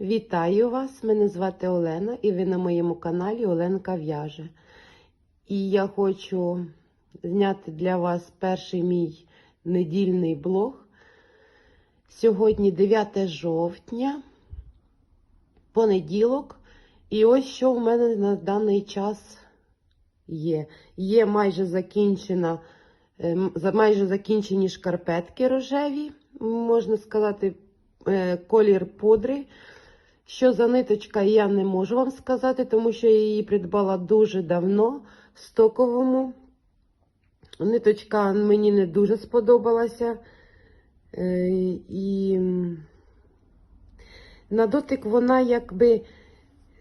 Вітаю вас! Мене звати Олена і ви на моєму каналі Оленка В'яже. І я хочу зняти для вас перший мій недільний блог. Сьогодні 9 жовтня, понеділок. І ось що в мене на даний час є. Є майже закінчена, е, м- за- майже закінчені шкарпетки рожеві, можна сказати, е, колір пудри. Що за ниточка, я не можу вам сказати, тому що я її придбала дуже давно в стоковому. Ниточка мені не дуже сподобалася. Е, І на дотик вона якби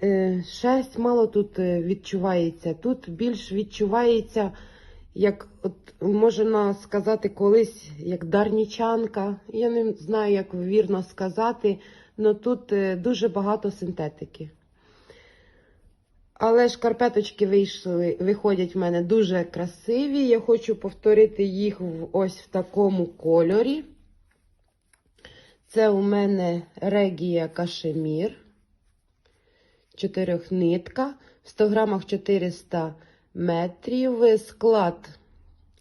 е, шерсть мало тут е, відчувається. Тут більш відчувається, як от можна сказати колись, як дарнічанка. Я не знаю, як вірно сказати. Але тут е, дуже багато синтетики. Але шкарпеточки вийшли, виходять в мене дуже красиві. Я хочу повторити їх ось в такому кольорі. Це у мене регія кашемір. Чотирьохнитка. В 100 грамах 400 метрів. Склад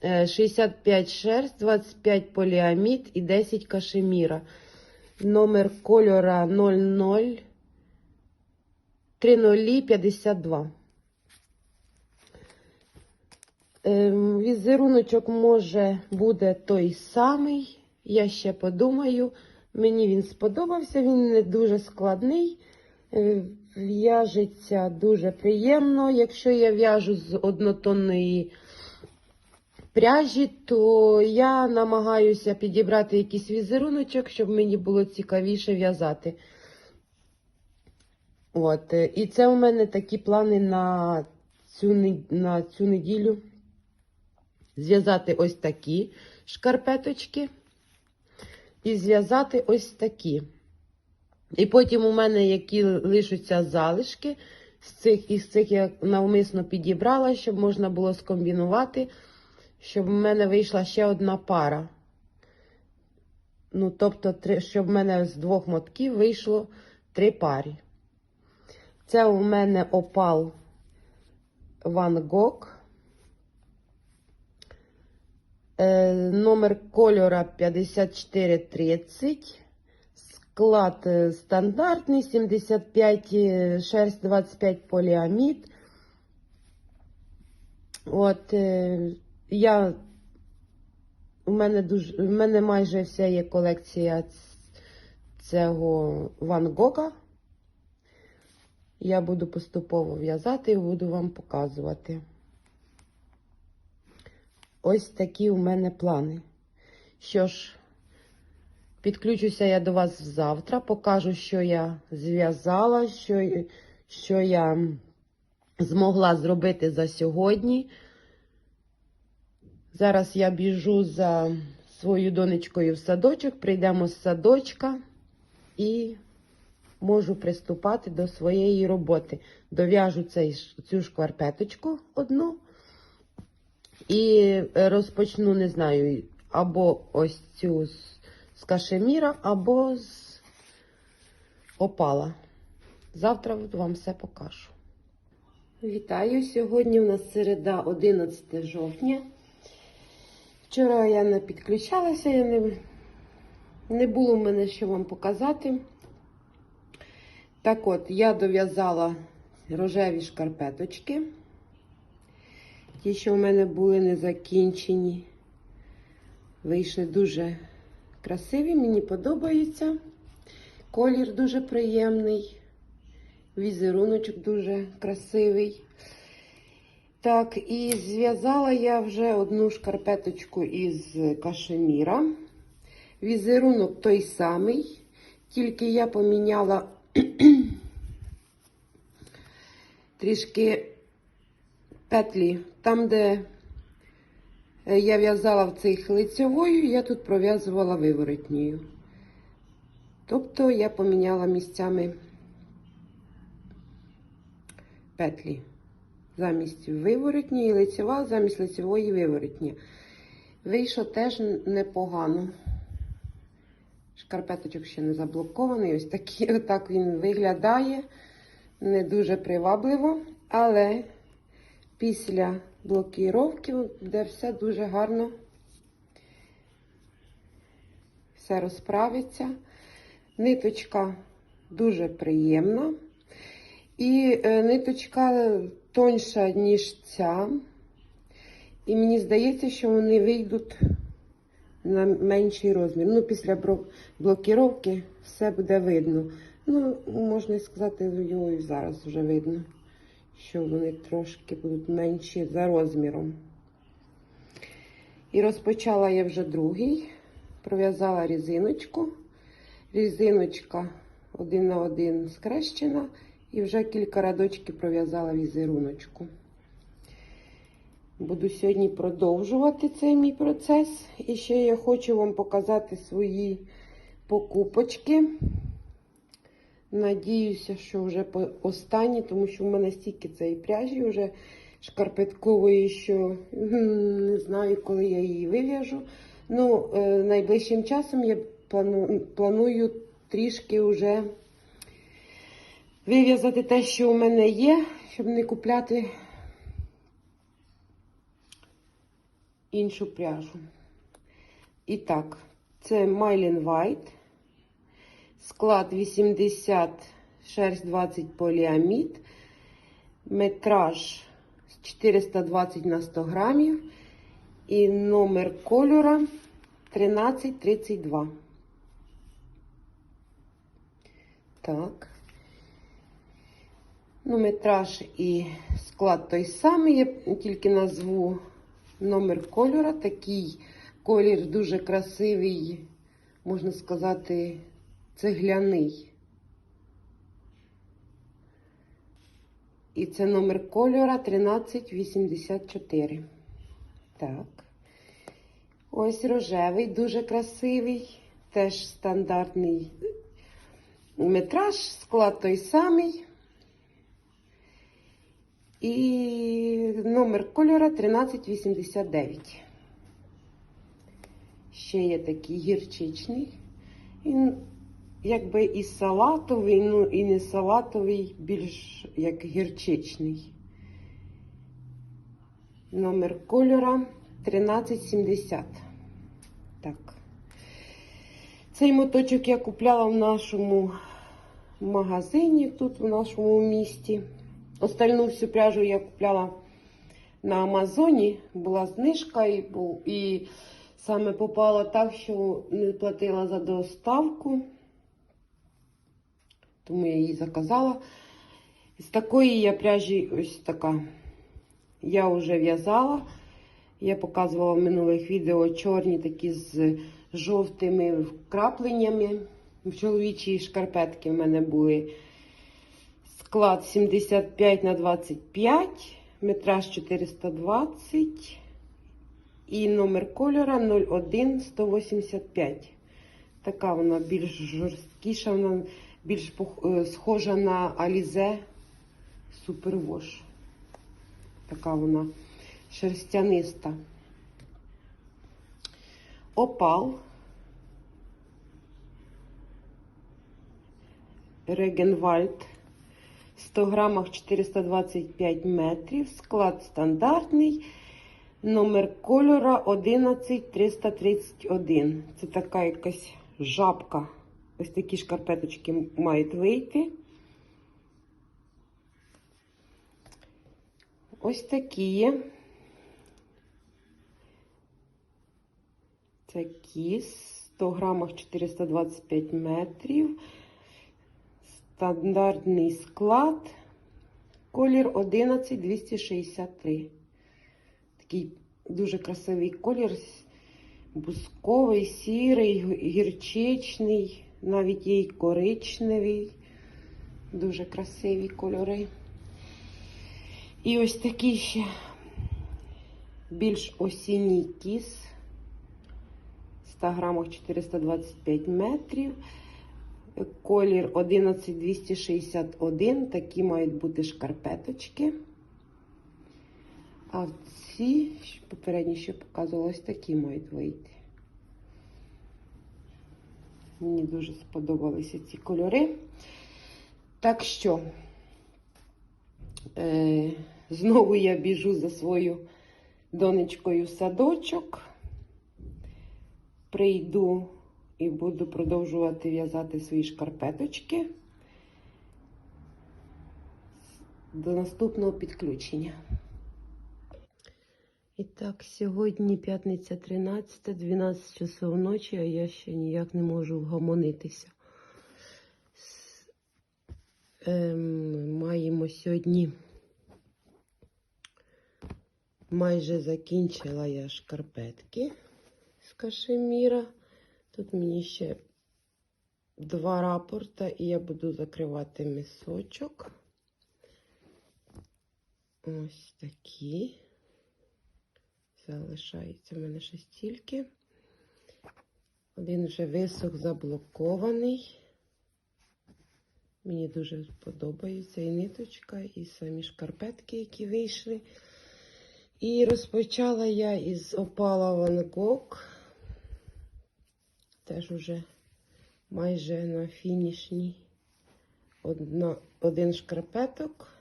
е, 65 шерсть, 25 поліамід і 10 кашеміра. Номер кольора 00 3052. Ем, Візеруночок може буде той самий. Я ще подумаю. Мені він сподобався, він не дуже складний. Е, В'яжеться дуже приємно. Якщо я в'яжу з однотонної пряжі, то я намагаюся підібрати якийсь візеруночок, щоб мені було цікавіше в'язати. От, е, і це у мене такі плани на цю, на цю неділю. Зв'язати ось такі шкарпеточки і зв'язати ось такі. І потім у мене, які лишаться залишки, з цих, із цих я навмисно підібрала, щоб можна було скомбінувати, щоб в мене вийшла ще одна пара. Ну, тобто, три, щоб в мене з двох мотків вийшло три парі. Це у мене опал Van Gogh. Е, номер кольора 5430. Склад е, стандартний, 75 е, шерсть, 25 поліамід. От е, я у мене дуже у мене майже вся є колекція цього Ван Гога. Я буду поступово в'язати і буду вам показувати. Ось такі у мене плани. Що ж, підключуся я до вас завтра, покажу, що я зв'язала, що, що я змогла зробити за сьогодні. Зараз я біжу за своєю донечкою в садочок, прийдемо з садочка і можу приступати до своєї роботи. Дов'яжу цю шкварпеточку одну і е, розпочну, не знаю, або ось цю з, з кашеміра, або з опала. Завтра вам все покажу. Вітаю! Сьогодні у нас середа 11 жовтня. Вчора я не підключалася, я не, не було в мене що вам показати. Так от, я дов'язала рожеві шкарпеточки. Ті, що в мене були не закінчені, вийшли дуже красиві, мені подобаються. Колір дуже приємний, візеруночок дуже красивий. Так, і зв'язала я вже одну шкарпеточку із кашеміра. Візерунок той самий, тільки я поміняла трішки петлі. Там, де е, я в'язала в цих лицьовою, я тут пров'язувала виворотньою. Тобто я поміняла місцями петлі. Замість виворотньої лицьова, замість лицьової виворотні. Вийшло теж непогано. Шкарпеточок ще не заблокований. Ось такий, отак він виглядає. Не дуже привабливо, але після блокіровки буде все дуже гарно. Все розправиться. Ниточка дуже приємна. І е, ниточка тоньша, ніж ця. І мені здається, що вони вийдуть на менший розмір. Ну, після блокіровки все буде видно. Ну, можна сказати, його і зараз вже видно, що вони трошки будуть менші за розміром. І розпочала я вже другий. Пров'язала різиночку. Різиночка один на один скрещена. І вже кілька радочків пров'язала візеруночку. Буду сьогодні продовжувати цей мій процес. І ще я хочу вам показати свої покупочки. Надіюся, що вже по- останні, тому що в мене стільки цієї пряжі вже шкарпеткової, що не знаю, коли я її вив'яжу. Ну, е, найближчим часом я плану, планую трішки вже вив'язати те, що у мене є, щоб не купляти іншу пряжу. І так, це Mylin White, склад 80, шерсть 20 поліамід, метраж 420 на 100 грамів і номер кольора 1332. Так. Ну, метраж і склад той самий, я тільки назву номер кольора. Такий колір дуже красивий, можна сказати, цегляний. І це номер кольора 1384. Так. Ось рожевий, дуже красивий, теж стандартний метраж, склад той самий. І номер кольора 1389. Ще є такий гірчичний. Він якби і салатовий, ну і не салатовий, більш як гірчичний. Номер кольора 1370. Так. Цей моточок я купляла в нашому магазині, тут в нашому місті. Остальну всю пряжу я купляла на Амазоні, була знижка і, і саме попала так, що не платила за доставку, тому я її заказала. З такої я пряжі ось така. Я вже в'язала. Я показувала в минулих відео чорні такі з жовтими вкрапленнями. В чоловічій шкарпетки в мене були склад 75 на 25, метраж 420 і номер кольора 01185. Така вона більш жорсткіша, вона більш е, схожа на Alize Superwash. Така вона шерстяниста. Опал. Регенвальд. 100 грамах 425 метрів. Склад стандартний. Номер кольора 11331. Це така якась жабка. Ось такі шкарпеточки мають вийти. Ось такі є. Кіс. 100 грамах 425 метрів. Стандартний склад. Колір 11263. Такий дуже красивий колір. Бусковий, сірий, гірчичний, навіть є й коричневий. Дуже красиві кольори. І ось такий ще більш осінній кіс. 100 грамах 425 метрів. Колір 11261. Такі мають бути шкарпеточки. А ці попередні, що показувала, ось такі мають вийти. Мені дуже сподобалися ці кольори. Так що, е, знову я біжу за свою донечкою в садочок. Прийду і буду продовжувати в'язати свої шкарпеточки до наступного підключення. І так, сьогодні п'ятниця 13, 12 часов ночі, а я ще ніяк не можу вгомонитися. Ем, маємо сьогодні. Майже закінчила я шкарпетки з кашеміра. Тут мені ще два рапорта, і я буду закривати мисочок. Ось такі. Залишається в мене ще стільки. Один вже висох заблокований. Мені дуже подобається і ниточка, і самі шкарпетки, які вийшли. І розпочала я із опала Van Gogh. Теж уже майже на фінішній Одна, один шкарпеток.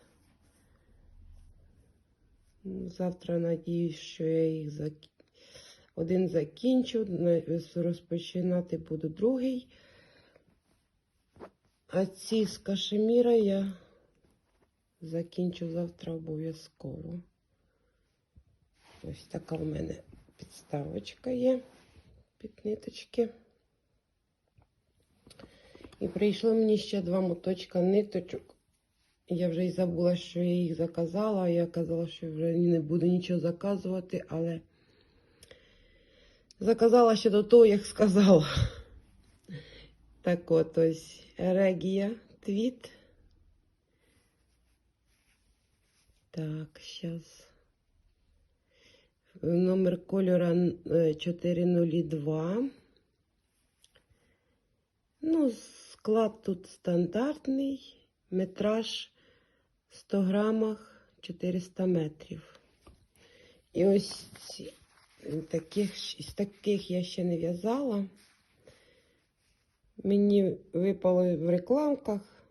Завтра надіюсь, що я їх зак... один закінчу, розпочинати буду другий. А ці з кашеміра я закінчу завтра обов'язково. Ось така в мене підставочка є під ниточки. І прийшло мені ще два моточка ниточок. Я вже й забула, що я їх заказала. Я казала, що вже не буду нічого заказувати, але заказала ще до того, як сказала. Так от ось Регія твіт. Так, зараз. Номер кольора е, 402. Ну, склад тут стандартний. Метраж 100 грамах 400 метрів. І ось таких, із таких я ще не в'язала. Мені випало в рекламках.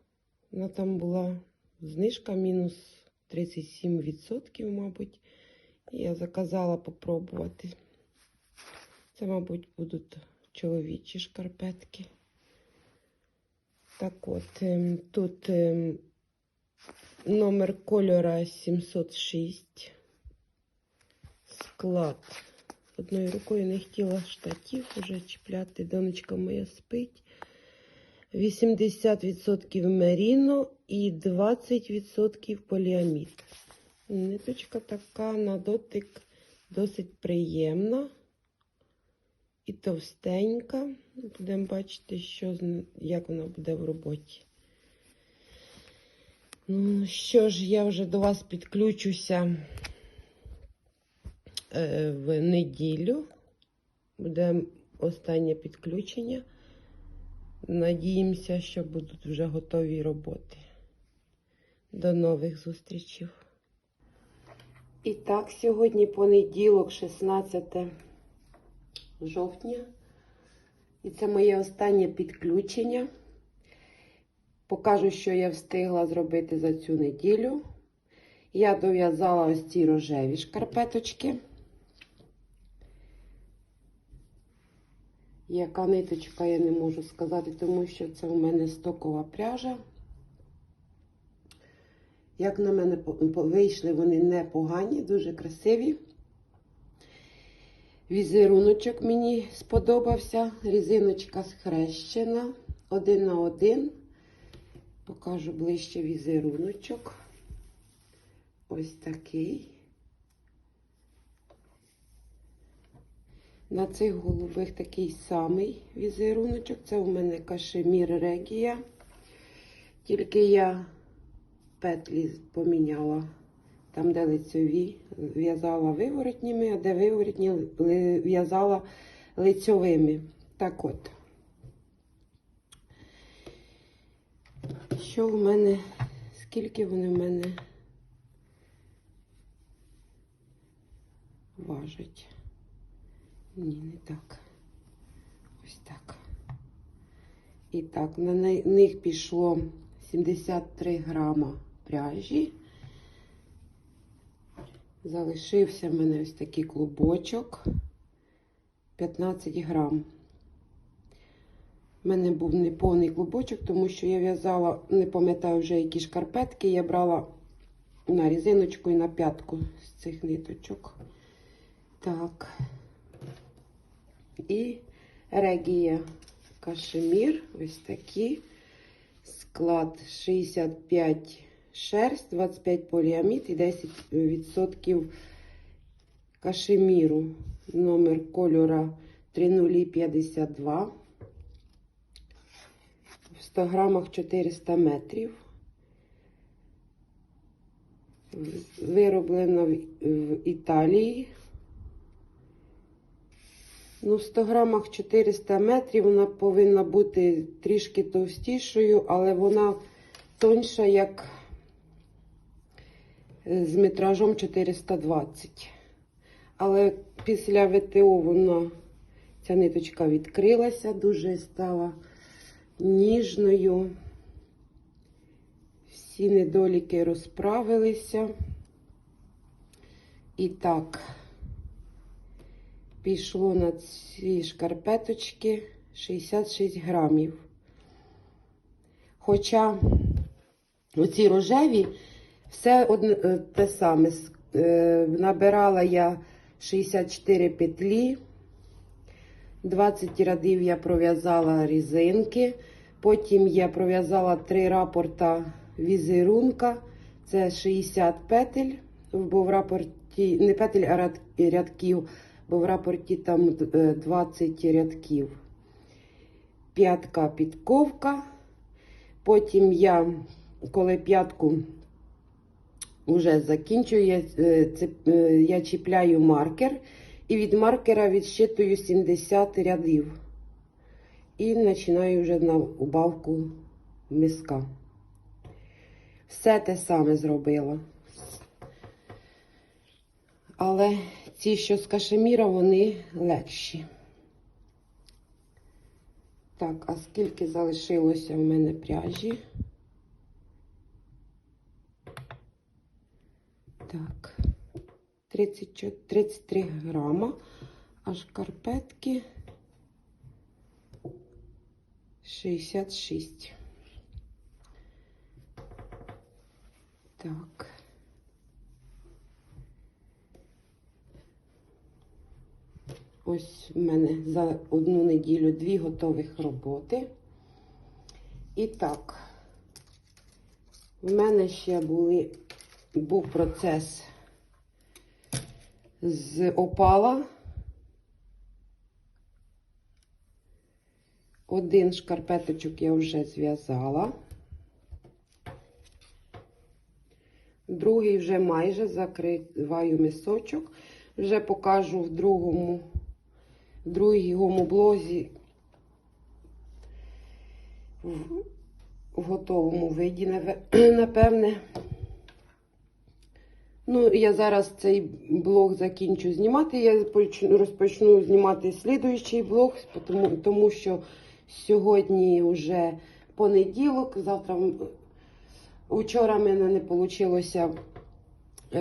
Вона там була знижка мінус 37%, мабуть. І я заказала попробувати. Це, мабуть, будуть чоловічі шкарпетки. Так от, ем, тут ем, номер кольора 706. Склад. Одною рукою не хотіла штатів уже чіпляти. Донечка моя спить. 80% меріно і 20% поліамід. Ниточка така на дотик досить приємна і товстенька. Будемо бачити, що, як вона буде в роботі. Ну, що ж, я вже до вас підключуся е, в неділю. Буде останнє підключення. Надіємося, що будуть вже готові роботи. До нових зустрічей. І так, сьогодні понеділок, 16 жовтня. І це моє останнє підключення. Покажу, що я встигла зробити за цю неділю. Я дов'язала ось ці рожеві шкарпеточки. Яка ниточка, я не можу сказати, тому що це у мене стокова пряжа. Як на мене, вийшли вони непогані, дуже красиві. Візеруночок мені сподобався. Різиночка схрещена. Один на один. Покажу ближче візеруночок. Ось такий. На цих голубих такий самий візеруночок. Це у мене кашемір регія. Тільки я петлі поміняла. Там, де лицьові, в'язала виворотніми, а де виворотні в'язала лицьовими. Так от. Що в мене, скільки вони в мене важать? Ні, не так. Ось так. І так, на них пішло 73 грама пряжі. Залишився в мене ось такий клубочок 15 грам. У мене був неповний клубочок, тому що я в'язала, не пам'ятаю вже які шкарпетки, я брала на різиночку і на п'ятку з цих ниточок. Так. І регія кашемір. Ось такі. Склад 65 шерсть, 25 поліамід і 10% кашеміру. Номер кольора 3052. В 100 грамах 400 метрів. Вироблено в Італії. Ну, в 100 грамах 400 метрів вона повинна бути трішки товстішою, але вона тоньша, як з метражом 420. Але після ВТО вона, ця ниточка відкрилася, дуже стала ніжною. Всі недоліки розправилися. І так, пішло на ці шкарпеточки 66 грамів. Хоча оці рожеві все одне, е, те саме. Е, Набирала я 64 петлі, 20 рядів я пров'язала різинки, потім я пров'язала 3 рапорта візерунка, це 60 петель, бо в рапорті, не петель, а рядків, бо в рапорті там е, 20 рядків. П'ятка підковка. Потім я, коли п'ятку вже закінчую, я, е, е, я чіпляю маркер і від маркера відщитую 70 рядів. І починаю вже на убавку миска. Все те саме зробила. Але ці, що з кашеміра, вони легші. Так, а скільки залишилося в мене пряжі? Так, 34, 33 грама, а шкарпетки 66. Так. Ось в мене за одну неділю дві готових роботи. І так, в мене ще були, був процес з опала. Один шкарпеточок я вже зв'язала. Другий вже майже закриваю мисочок. Вже покажу в другому, в другому блозі в, в готовому виді, напевне. Ну, я зараз цей блог закінчу знімати. Я розпочну знімати слідуючий блог, тому, тому що сьогодні вже понеділок, завтра Вчора в мене не вийшло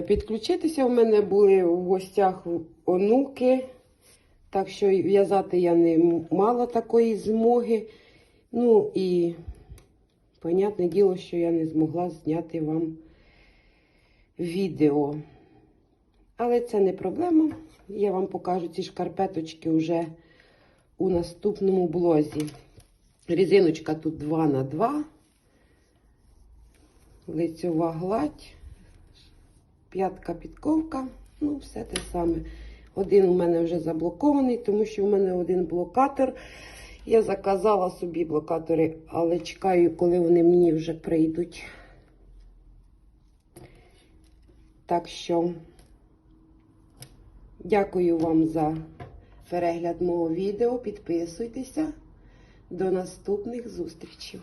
підключитися. У мене були в гостях онуки, так що в'язати я не мала такої змоги. Ну і, понятне діло, що я не змогла зняти вам відео. Але це не проблема. Я вам покажу ці шкарпеточки вже у наступному блозі. Різиночка тут 2 на 2 лицьова гладь, п'ятка підковка, ну, все те саме. Один у мене вже заблокований, тому що у мене один блокатор. Я заказала собі блокатори, але чекаю, коли вони мені вже прийдуть. Так що, дякую вам за перегляд мого відео. Підписуйтеся. До наступних зустрічей.